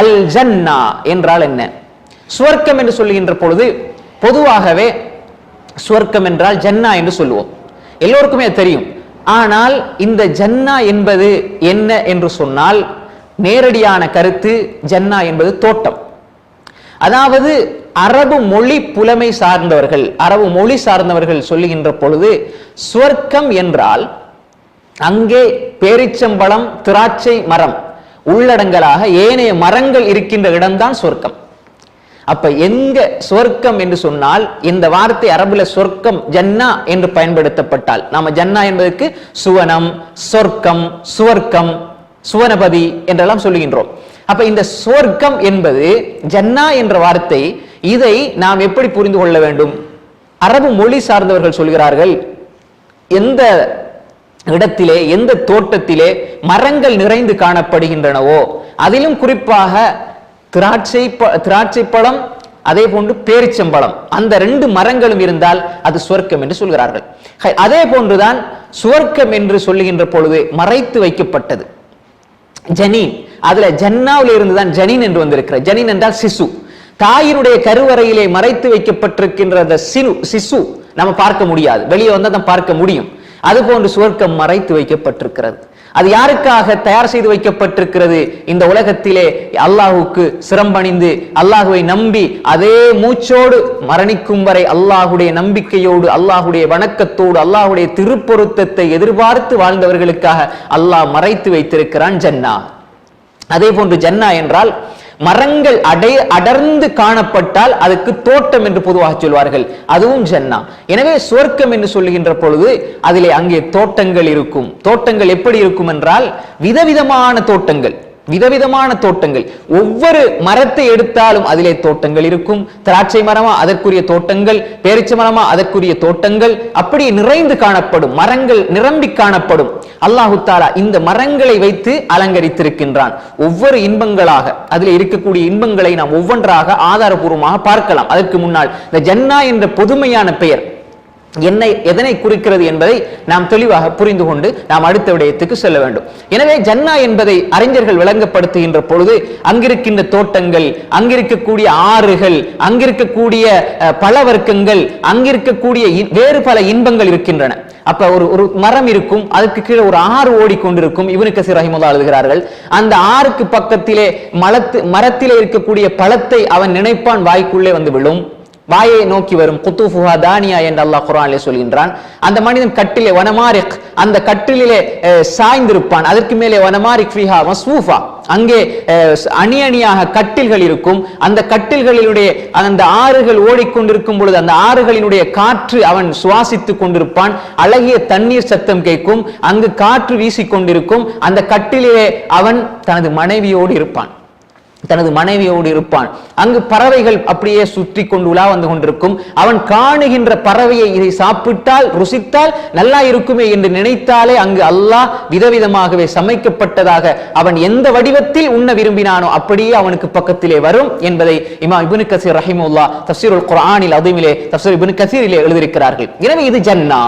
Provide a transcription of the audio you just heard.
அல் ஜன்னா என்றால் என்ன? சுவர்க்கம் என்று சொல்லுகின்ற பொழுது பொதுவாகவே சுவர்க்கம் என்றால் ஜன்னா என்று சொல்லுவோம். எல்லோருக்குமே அது தெரியும். ஆனால் இந்த ஜன்னா என்பது என்ன என்று சொன்னால் நேரடியான கருத்து ஜன்னா என்பது தோட்டம். அதாவது அரபு மொழி புலமை சார்ந்தவர்கள் அரபு மொழி சார்ந்தவர்கள் சொல்லுகின்ற பொழுது சுவர்க்கம் என்றால் அங்கே பேரிச்சம்பழம் திராட்சை மரம் உள்ளடங்கலாக ஏனைய மரங்கள் இருக்கின்ற இடம்தான் சொர்க்கம். அப்ப எங்க சொர்க்கம் என்று சொன்னால் இந்த வார்த்தை அரபுல சொர்க்கம் ஜன்னா என்று பயன்படுத்தப்பட்டால் நாம ஜன்னா என்பதற்கு சுவனம் சொர்க்கம் சுவர்க்கம் சுவனபதி என்றெல்லாம் சொல்லுகின்றோம். அப்ப இந்த சொர்க்கம் என்பது ஜன்னா என்ற வார்த்தை இதை நாம் எப்படி புரிந்து கொள்ள வேண்டும்? அரபு மொழி சார்ந்தவர்கள் சொல்கிறார்கள் எந்த இடத்திலே எந்த தோட்டத்திலே மரங்கள் நிறைந்து காணப்படுகின்றனவோ அதிலும் குறிப்பாக திராட்சை ப- திராட்சை பழம் அதே போன்று பேரிச்சம்பழம். அந்த ரெண்டு மரங்களும் இருந்தால் அது சுவர்க்கம் என்று சொல்கிறார்கள். ஹை, அதே போன்றுதான் சுவர்க்கம் என்று சொல்லுகின்ற பொழுது மறைத்து வைக்கப்பட்டது. ஜனீன். அதுல ஜன்னாவில் இருந்து தான் ஜனீன் என்று வந்திருக்கிற ஜனீன் என்றால் சிசு. தாயினுடைய கருவறையிலே மறைத்து வைக்கப்பட்டிருக்கின்ற அந்த சிறு சிசு நம்ம பார்க்க முடியாது. வெளியே வந்தால் தான் பார்க்க முடியும். அதுபோன்று சுவர்க்கம் மறைத்து வைக்கப்பட்டிருக்கிறது. அது யாருக்காக தயார் செய்து வைக்கப்பட்டிருக்கிறது? இந்த உலகத்திலே அல்லாஹுக்கு சிரம்பணிந்து அல்லாஹுவை நம்பி அதே மூச்சோடு மரணிக்கும் வரை அல்லாஹுடைய நம்பிக்கையோடு அல்லாஹுடைய வணக்கத்தோடு அல்லாஹுடைய திருப்பொருத்தத்தை எதிர்பார்த்து வாழ்ந்தவர்களுக்காக அல்லாஹ் மறைத்து வைத்திருக்கிறான் ஜன்னா. அதே போன்று ஜன்னா என்றால் மரங்கள் அடை அடர்ந்து காணப்பட்டால் அதுக்கு தோட்டம் என்று பொதுவாக சொல்வார்கள். அதுவும் ஜன்னா. எனவே சுவர்க்கம் என்று சொல்லுகின்ற பொழுது அதிலே அங்கே தோட்டங்கள் இருக்கும். தோட்டங்கள் எப்படி இருக்கும் என்றால் விதவிதமான தோட்டங்கள். விதவிதமான தோட்டங்கள். ஒவ்வொரு மரத்தை எடுத்தாலும் அதிலே தோட்டங்கள் இருக்கும். திராட்சை மரமா அதற்குரிய தோட்டங்கள் பேரிச்சை மரமா அதற்குரிய தோட்டங்கள். அப்படியே நிறைந்து காணப்படும் மரங்கள் நிரம்பி காணப்படும். அல்லாஹு தாலா இந்த மரங்களை வைத்து அலங்கரித்திருக்கின்றான். ஒவ்வொரு இன்பங்களாக அதில் இருக்கக்கூடிய இன்பங்களை நாம் ஒவ்வொன்றாக ஆதாரபூர்வமாக பார்க்கலாம். அதற்கு முன்னால் இந்த ஜன்னா என்ற பொதுமையான பெயர். என்னை எதனை குறிக்கிறது என்பதை நாம் தெளிவாக புரிந்து கொண்டு நாம் அடுத்த விடயத்துக்கு செல்ல வேண்டும். எனவே ஜன்னா என்பதை அறிஞர்கள் விளங்கப்படுத்துகின்ற பொழுது அங்கிருக்கின்ற தோட்டங்கள் அங்கிருக்கக்கூடிய ஆறுகள் அங்கிருக்கக்கூடிய அஹ், பல வர்க்கங்கள் அங்கிருக்கக்கூடிய இ- வேறு பல இன்பங்கள் இருக்கின்றன. அப்ப ஒரு ஒரு மரம் இருக்கும் அதுக்கு கீழே ஒரு ஆறு ஓடிக்கொண்டிருக்கும் இவனுக்கு சிறகிமுதா எழுதுகிறார்கள். அந்த ஆறுக்கு பக்கத்திலே மலத்து மரத்திலே இருக்கக்கூடிய பழத்தை அவன் நினைப்பான் வாய்க்குள்ளே வந்து விழும். வாயை நோக்கி வரும் குத்துஃபுஹா தானியா என்று அல்லாஹ் குரானிலே சொல்கின்றான். அந்த மனிதன் கட்டிலே வனமாரிக் அந்த கட்டிலே சாய்ந்திருப்பான். அதற்கு மேலே வனமாரிக் ஃபிஹா மஸ்வூஃபா அங்கே அணி அணியாக கட்டில்கள் இருக்கும். அந்த கட்டில்களினுடைய அந்த ஆறுகள் ஓடிக்கொண்டிருக்கும் பொழுது அந்த ஆறுகளினுடைய காற்று அவன் சுவாசித்துக் கொண்டிருப்பான். அழகிய தண்ணீர் சத்தம் கேட்கும். அங்கு காற்று வீசிக்கொண்டிருக்கும். அந்த கட்டிலே அவன் தனது மனைவியோடு இருப்பான். தனது மனைவியோடு இருப்பான். அங்கு பறவைகள் அப்படியே சுற்றி கொண்டு உலா வந்து கொண்டிருக்கும். அவன் காணுகின்ற பறவையை இதை சாப்பிட்டால் ருசித்தால் நல்லா இருக்குமே என்று நினைத்தாலே அங்கு அல்லாஹ் விதவிதமாகவே சமைக்கப்பட்டதாக அவன் எந்த வடிவத்தில் உண்ண விரும்பினானோ அப்படியே அவனுக்கு பக்கத்திலே வரும் என்பதை இமா இபுனு கசீர் ரஹிமுல்லா தஃசீருல் குரானில் அதுமிலே தஃசீர் இபுனு கசீரிலே எழுதியிருக்கிறார்கள். எனவே இது ஜன்னா.